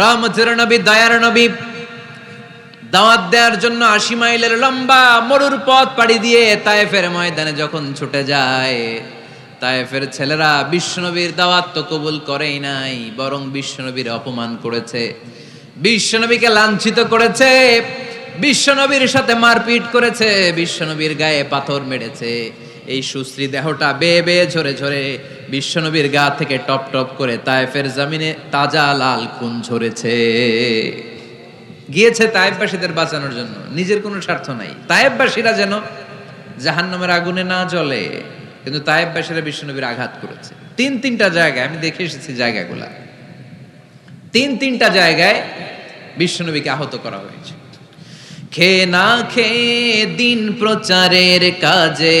রহমতের নবী, দয়ার দাওয়াত দেওয়ার জন্য আশি মাইলের লম্বা মরুর পথ পাড়ি দিয়ে তায়েফের ময়দানে যখন ছুটে যায়, তায়েফের ছেলেরা বিশ্বনবীর দাওয়াত তো কবুল করেই নাই, বরং বিশ্বনবীর অপমান করেছে। বিশ্বনবীকে লাঞ্ছিত করেছে, বিশ্বনবীর সাথে মারপিট করেছে, বিশ্বনবীর গায়ে পাথর মেরেছে। এই সুশ্রী দেহটা বেয়ে বেয়ে ঝরে ঝরে বিশ্বনবীর গা থেকে টপ টপ করে তায়েফের জামিনে তাজা লাল খুন ঝরেছে। গিয়েছে তায়েববাসীদের বাঁচানোর জন্য, নিজের কোনো স্বার্থ নাই। তায়েববাসীরা যেন জাহান্নামের আগুনে না জ্বলে, কিন্তু তায়েববাসীরা বিশ্বনবীর আঘাত করেছে। তিন তিনটা জায়গায়, আমি দেখে এসেছি জায়গাগুলা। তিন তিনটা জায়গায় বিশ্বনবীকে আহত করা হয়েছে। খে না খেয়ে দিন প্রচারের কাজে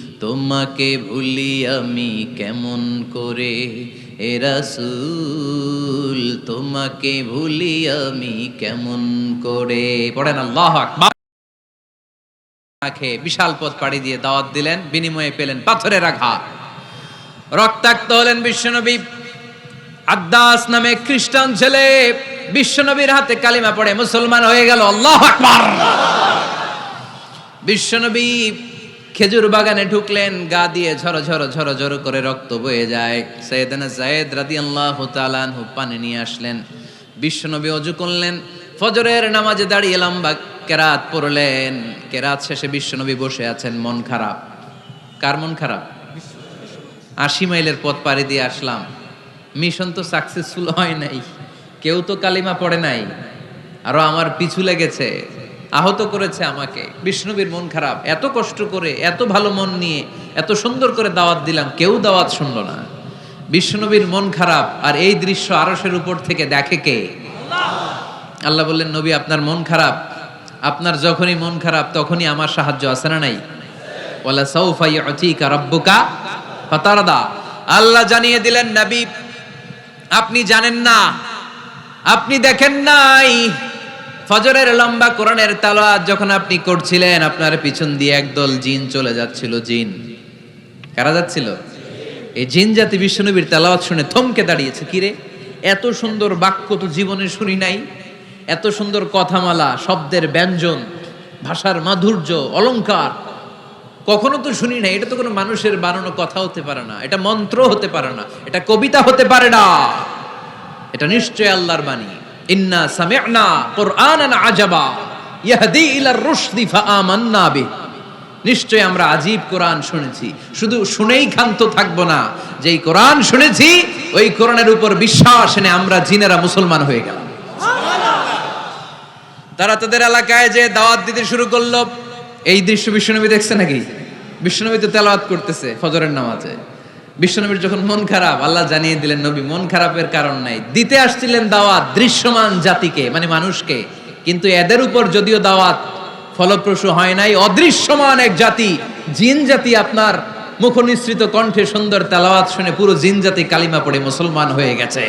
তোমাকে ভুলি আমি কেমন করে? হে রাসূল, তোমাকে ভুলি আমি কেমন করে? পড়েন আল্লাহ খেয়ে বিশাল পথ পাড়ি দিয়ে দাওয়াত দিলেন, বিনিময়ে পেলেন পাথরের আঘাত। রক্তাক্ত হলেন বিশ্বনবী। আদ্দাস নামে খ্রিস্টান ছেলে, বিশ্বনবীর হাতে কালিমা পড়ে মুসলমান হয়ে গেল। আল্লাহ আকবার। বিশ্বনবী খেজুর বাগানে ঢুকলেন, গা দিয়ে ঝরো ঝরো ঝরো ঝরো করে রক্ত বয়ে যায়। সৈয়দানা জায়েদ রাদিয়াল্লাহু তাআলা আনহু পানি নিয়ে আসলেন। বিশ্বনবী অজু করলেন, ফজরের নামাজে দাঁড়িয়ে লম্বা কেরাত পড়লেন। কেরাত শেষে বিশ্বনবী বসে আছেন, মন খারাপ। কার মন খারাপ? আশি মাইলের পথ পাড়ি দিয়ে আসলাম। মিশন তো সাকসেসফুল হয় নাই, কেউ তো কালিমা পড়ে নাই, আরও আমার পিছু লেগেছে। আহত করেছে আমাকে। বিষ্ণুবীর মন খারাপ। এত কষ্ট করে, এত ভালো মন নিয়ে, এত সুন্দর করে দাওয়াত দিলাম, কেউ দাওয়াত শুনল না। বিষ্ণুবীর মন খারাপ, আর এই দৃশ্য আরসের উপর থেকে দেখে কে? আল্লাহ বললেন, নবী, আপনার মন খারাপ। আপনার যখনই মন খারাপ, তখনই আমার সাহায্য আছে না নাই? ওয়ালা সাউফা ইউতিকা রাব্বুকা ফাতারদা। আল্লাহ জানিয়ে দিলেন, নবী, আপনি জানেন না, আপনি দেখেন নাই। ফজরের লম্বা কোরআনের তালাওয়াত যখন আপনি করছিলেন, আপনার পিছন দিয়ে একদল জিন চলে যাচ্ছিল, জিন। কারা যাচ্ছিল? এই জিন জাতি বিশ্বনবীর তালাওয়াত শুনে থমকে দাঁড়িয়েছে। কিরে এত সুন্দর বাক্য তো জীবনে শুনি নাই। এত সুন্দর কথামালা, শব্দের ব্যঞ্জন, ভাষার মাধুর্য, অলঙ্কার, কখনো তো শুনি না এটা তো কোনো মানুষের বানানো কথা হতে পারে না। এটা মন্ত্র হতে পারে না। এটা কবিতা হতে পারে না। এটা নিশ্চয় আল্লাহর বাণী। ইন্না সামি'না কুরআনান আজাবা, ইয়াহদি ইলার রুশদি ফাআমান্না বিহি। নিশ্চয় আমরা আজীব কোরআন শুনেছি। শুধু শুনেই না, যেই কোরআন শুনেছি, ওই কোরআনের উপর বিশ্বাস এনে আমরা জিনেরা মুসলমান হয়ে গেলাম। তারা তাদের এলাকায় যে দাওয়াত দিতে শুরু করল, এই দৃশ্য বিশ্বনবী দেখছে নাকি? বিশ্বনবী তো তেলাওয়াত করতেছে ফজরের নামাজে। বিশ্বনবীর যখন মন খারাপ, আল্লাহ জানিয়ে দিলেন, নবী, মন খারাপের কারণ নাই। দিতে আসছিলেন দাওয়াত দৃশ্যমান জাতিকে মানে মানুষকে। কিন্তু এদের উপর যদিও দাওয়াত ফলপ্রসূ হয় নাই, অদৃশ্যমান এক জাতি, জিন জাতি আপনার মুখনিসৃত কণ্ঠে সুন্দর তেলাওয়াত শুনে পুরো জিন জাতি কালিমা পড়ে মুসলমান হয়ে গেছে।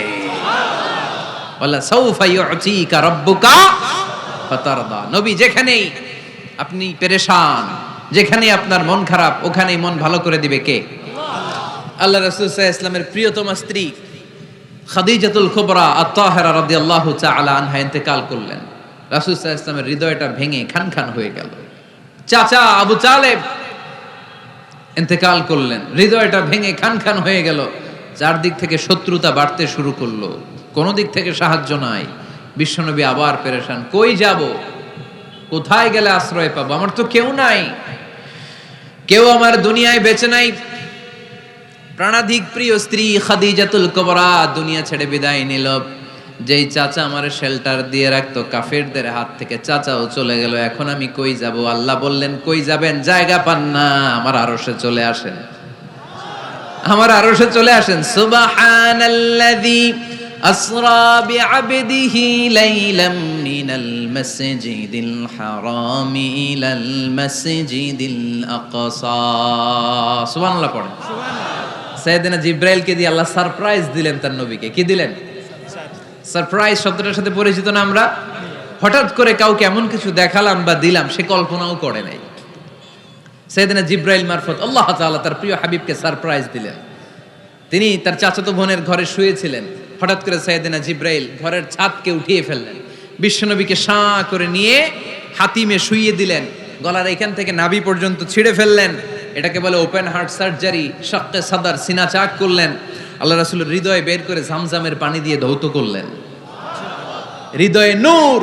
নবী, যেখানেই আপনি পেরেশান যেখানে আপনার মন খারাপ, ওখানেই মন ভালো করে দিবে কে? আল্লাহ রাসূল ইসলামের প্রিয়তমা স্ত্রী খাদিজাতুল কুবরা আত-তাহিরা রাদিয়াল্লাহু তাআলা আনহা ইন্তেকাল করলেন। রাসূল ইসলামের হৃদয়টা ভেঙে খান খান হয়ে গেল। চাচা আবু তালেব ইন্তেকাল করলেন। হৃদয়টা ভেঙে খান খান হয়ে গেল। চারদিক থেকে শত্রুতা বাড়তে শুরু করল। কোনো দিক থেকে সাহায্য নাই। বিশ্বনবী আবার পেরেশান। কই যাব? কোথায় গেলে আশ্রয় পাবো? আমার তো কেউ নাই। কেউ আমার দুনিয়ায় বেঁচে নাই। প্রাণাধিক প্রিয় স্ত্রী খাদিজাতুল কবরা, দুনিয়া ছেড়ে বিদায় নিল। যেই চাচা আমার শেল্টার দিয়ে রাখতো, কাফেরদের হাত থেকে চাচাও চলে গেল। এখন আমি কই যাব? আল্লাহ বললেন, কই যাবেন? জায়গা পান না। আমার আরশে চলে আসেন। আমার আরশে চলে আসেন। সুবহানাল্লাযী আসরা বিআবদিহি লাইলাম মিনাল মাসজিদিল হারামি ইলাল মাসজিদিল আকসা। সুবহানাল্লাহ পড়েন। সাইয়েদনা জিব্রাইলকে দিয়ে আল্লাহ সারপ্রাইজ দিলেন তার নবীকে। কি দিলেন? সারপ্রাইজ শব্দটার সাথে পরিচিত না আমরা? হঠাৎ করে কাউকে এমন কিছু দেখালাম বা দিলাম, সে কল্পনাও করে নাই। সেদিনা জিব্রাইল মারফত আল্লাহ তাআলা তার প্রিয় হাবিবকে সারপ্রাইজ দিলেন। তিনি তার চাচাতো বোনের ঘরে শুয়েছিলেন। হঠাৎ করে সাইয়েদিনা জিব্রাইল ঘরের ছাদকে উঠিয়ে ফেললেন। বিশ্বনবীকে সাঁ করে নিয়ে হাতিমে শুইয়ে দিলেন। গলার এখান থেকে নাভি পর্যন্ত ছিঁড়ে ফেললেন। এটাকে বলে ওপেন হার্ট সার্জারি শক্তে সাদার, সিনা চাক করলেন। আল্লাহ রাসূলের হৃদয় বের করে জামজামের পানি দিয়ে ধৌত করলেন। হৃদয়ে নূর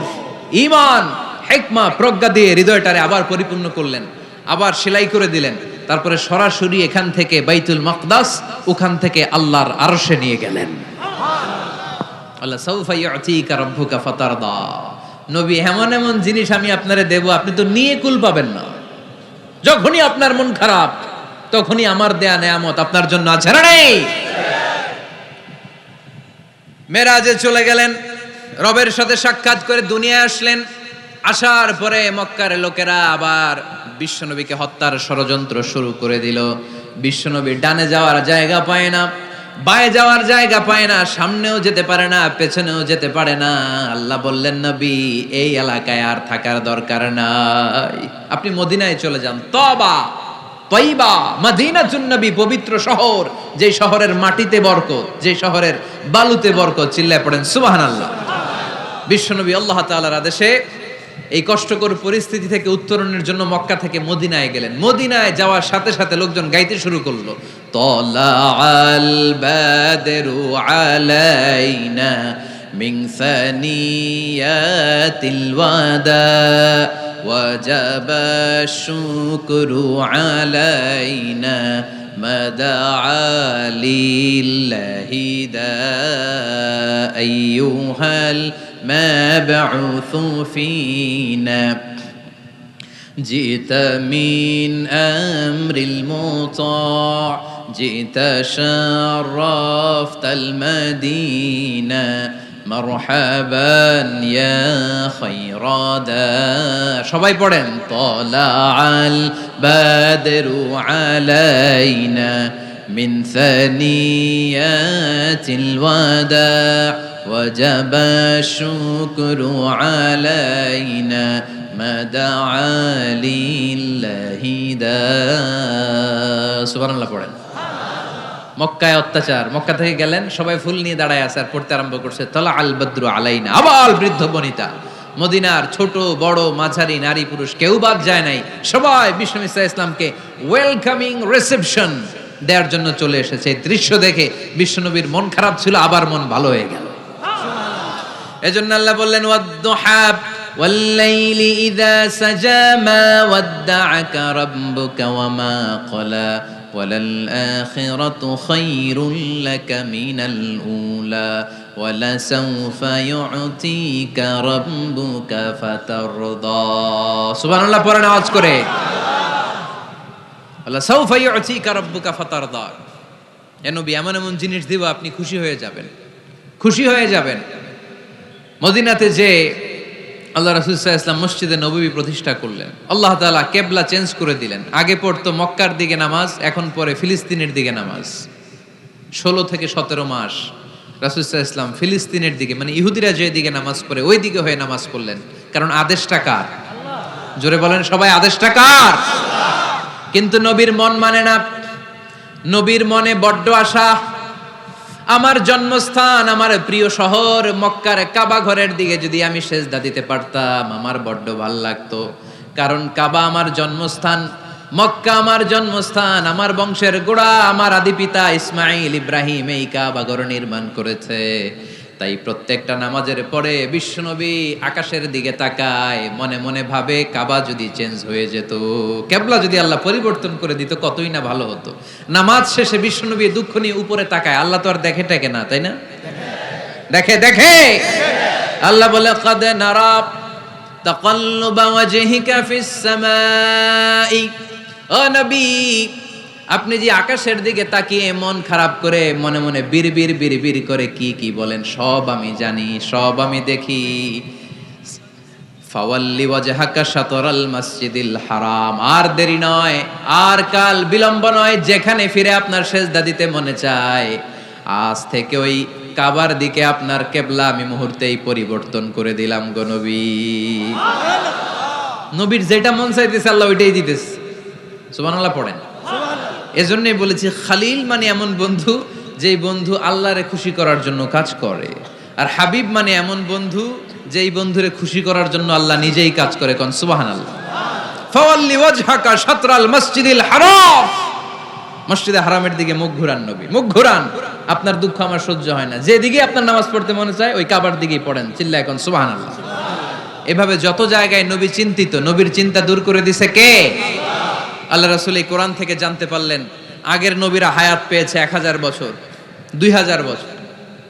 ইমান হেকমা, প্রজ্ঞা দিয়ে হৃদয়টারে আবার পরিপূর্ণ করলেন। আবার সেলাই করে দিলেন। তারপরে সরাসরি এখান থেকে বাইতুল মকদাস, ওখান থেকে আল্লাহর আরশে নিয়ে গেলেন। আল্লাহ সৌফা ইউতিকা রাব্বুকা ফাতারদা। নবী, এমন এমন জিনিস আমি আপনারে দেব, আপনি তো নিয়ে কুল পাবেন না। যখনই আপনার মন খারাপ, তখনই আমার দেয়া নেয়ামত আপনার জন্য আছে না নেই? মেরাজে চলে গেলেন, রবের সাথে সাক্ষাৎ করে দুনিয়ায় আসলেন, আসার পরে মক্কার লোকেরা আবার বিশ্বনবীকে হত্যার ষড়যন্ত্র শুরু করে দিল। বিশ্বনবী ডানে যাওয়ার জায়গা পায় না। বায়ে যাওয়ার জায়গা পায় না, সামনেও যেতে পারে না, পেছনেও যেতে পারে না। আল্লাহ বললেন, নবী, এই এলাকায় আর থাকার দরকার নাই। আপনি মদিনায় চলে যান। তবা তৈবা, মাদিনাতুন নবী, পবিত্র শহর, যে শহরের মাটিতে বরকত, যে শহরের বালুতে বরকত, চিল্লায় পড়েন, সুবহানাল্লাহ। বিশ্বনবী আল্লাহ তাআলার আদেশে এই কষ্টকর পরিস্থিতি থেকে উত্তরণের জন্য মক্কা থেকে মদিনায় গেলেন। মদিনায় যাওয়ার সাথে সাথে লোকজন গাইতে শুরু করল। طلع البدر علينا من ثنيات الوداع وجب الشكر علينا ما دعا لله دا أيها المبعوث فينا جئت من أمر المطاع. جئت شرفت المدينة مرحبا يا خير دا সবাই পড়েন طلع البدر علينا من ثنيات الوداع وجب الشكر علينا ما دعا لله دا সুবহানাল্লাহ পড়েন মক্কায় অত্যাচার মক্কা থেকে গেলেন সবাই ফুল নিয়ে দাঁড়ায় আছে আর পড়তে আরম্ভ করছে তলা আল বদ্রু আলাইনা আবার বৃদ্ধ বনিতা মদিনার ছোট বড় মাঝারি নারী পুরুষ কেউ বাদ যায় নাই সবাই বিষ্ণু ইসা ইসলামকে ওয়েলকামিং রিসেপশন দেওয়ার জন্য চলে এসেছে এই দৃশ্য দেখে বিশ্বনবীর মন খারাপ ছিল আবার মন ভালো হয়ে গেল এজন্য আল্লাহ বললেন ওয়াদ্দুহাব والليل إذا سجى ما ودعك ربك وما قلى وللآخرة خير لك من الأولى ولسوف يعطيك ربك فترضى سبحان الله পড়েন আওয়াজ করে আল্লাহ সৌফা ইউতিকা রাব্বুকা ফাতারদা এ নবী এমন এমন জিনিস দিব আপনি খুশি হয়ে যাবেন খুশি হয়ে যাবেন মদিনাতে যে আল্লাহ রাসুল্লাহ ইসলাম মসজিদে নবী প্রতিষ্ঠা করলেন। আল্লাহ তালা কেবলা চেঞ্জ করে দিলেন। আগে পড়তো মক্কার দিকে নামাজ, এখন পরে ফিলিস্তিনের দিকে নামাজ। ষোলো থেকে সতেরো মাস রাসুল্লাহ ইসলাম ফিলিস্তিনের দিকে মানে ইহুদিরা যে দিকে নামাজ পড়ে, ওই দিকে হয়ে নামাজ পড়লেন। কারণ আদেশটা কার? জোরে বলেন, সবাই আদেশটা কার? কিন্তু নবীর মন মানে না, নবীর মনে বড্ড আশা আমার জন্মস্থান, আমার প্রিয় শহর, মক্কার কাবা ঘরের দিকে যদি আমি সেজদা দিতে পারতাম, আমার বড্ড ভালো লাগতো। কারণ কাবা আমার জন্মস্থান, মক্কা আমার জন্মস্থান, আমার বংশের গোড়া, আমার আদি পিতা ইসমাইল ইব্রাহিম এই কাবা ঘর নির্মাণ করেছে। তাই প্রত্যেকটা নামাজের পরে বিশ্বনবী আকাশের দিকে তাকায়, মনে মনে ভাবে কাবা যদি চেঞ্জ হয়ে যেত, কেবলা যদি আল্লাহ পরিবর্তন করে দিত, কতই না ভালো হতো। নামাজ শেষে বিশ্বনবী দুঃখ নিয়ে উপরে তাকায়, আল্লাহ তো আর দেখে টেকে না, তাই না? দেখে দেখে! আল্লাহ বলে, কদ নারাব তাকাল্লুবা ওয়াজহিকা ফিস সামাই। ও নবী আপনি যে আকাশের দিকে তাকিয়ে মন খারাপ করে মনে মনে বিড়বিড় বিড়বিড় করে কি কি বলেন সব আমি জানি সব আমি দেখি। ফাওয়াল্লি ওয়াজহাকা শাতরাল মসজিদিল হারাম। আর দেরি নয় আর কাল বিলম্ব নয় যেখানে ফিরে আপনার সেজদা দিতে মনে চায়। আজ থেকে ওই কাবার দিকে আপনার কেবলা আমি মুহূর্তেই পরিবর্তন করে দিলাম গো নবী। নবীর যেটা মন চাইতেছে আল্লাহ ওইটাই দিতেছে। সুবহানাল্লাহ পড়েন। এজন্যই বলেছি, খালিল মানে এমন বন্ধু যেই বন্ধু আল্লাহরে খুশি করার জন্য কাজ করে। আর হাবিব মানে এমন বন্ধু যেই বন্ধুরে খুশি করার জন্য আল্লাহ নিজেই কাজ করে কোন হারাম। মসজিদে হারামের দিকে মুখ ঘুরান নবী, মুখ ঘুরান। আপনার দুঃখ আমার সহ্য হয় না। যেদিকে আপনার নামাজ পড়তে মনে চায়, ওই কাবার দিকেই পড়েন চিল্লা এখন সুবহানাল্লাহ। এভাবে যত জায়গায় নবী চিন্তিত, নবীর চিন্তা দূর করে দিছে কে? আল্লাহ রাসুল এই কোরআন থেকে জানতে পারলেন আগের নবীরা হায়াত পেয়েছে এক হাজার বছর, দুই হাজার বছর।